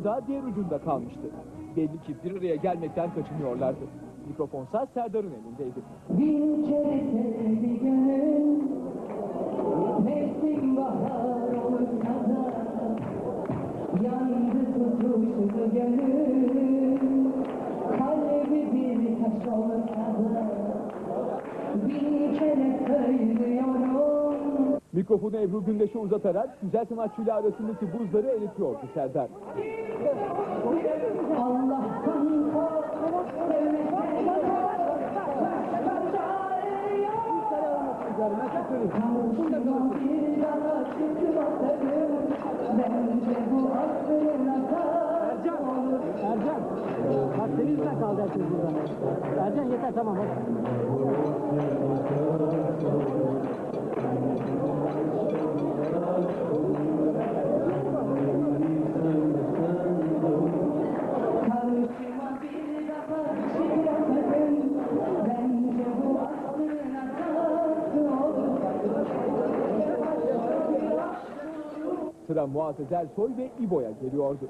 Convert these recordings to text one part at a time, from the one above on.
Seda diğer ucunda kalmıştı. Belli ki bir araya gelmekten kaçınıyorlardı. Mikrofonsa Serdar'ın elindeydi. Bir kere sevdi gönül Mevsim bahar olursa da Yandı tutuştu gönül Kalbi bir taş olursa da Bir kere söylüyorum Mikrofonu Ebru Gündeş'e uzatarak güzel sanatçıyla arasındaki buzları eritiyordu Serdar. Allah'tan Ercan, bak senin yüzünden kaldı herkes burada. Ercan yeter tamam hadi. Sıra Muazzez Ersoy ve İbo'ya geliyordu.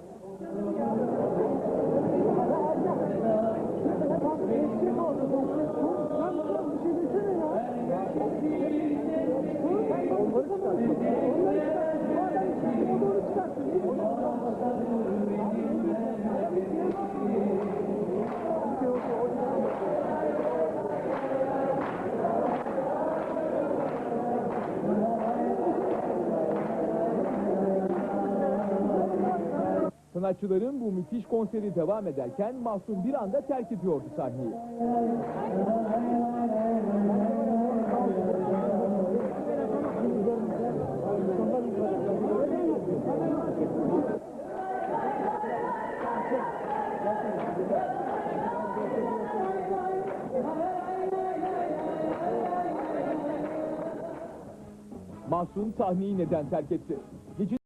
Sanatçıların bu müthiş konseri devam ederken Mahsun bir anda terk ediyordu sahneyi. Mahsun sahneyi neden terk etti? Gece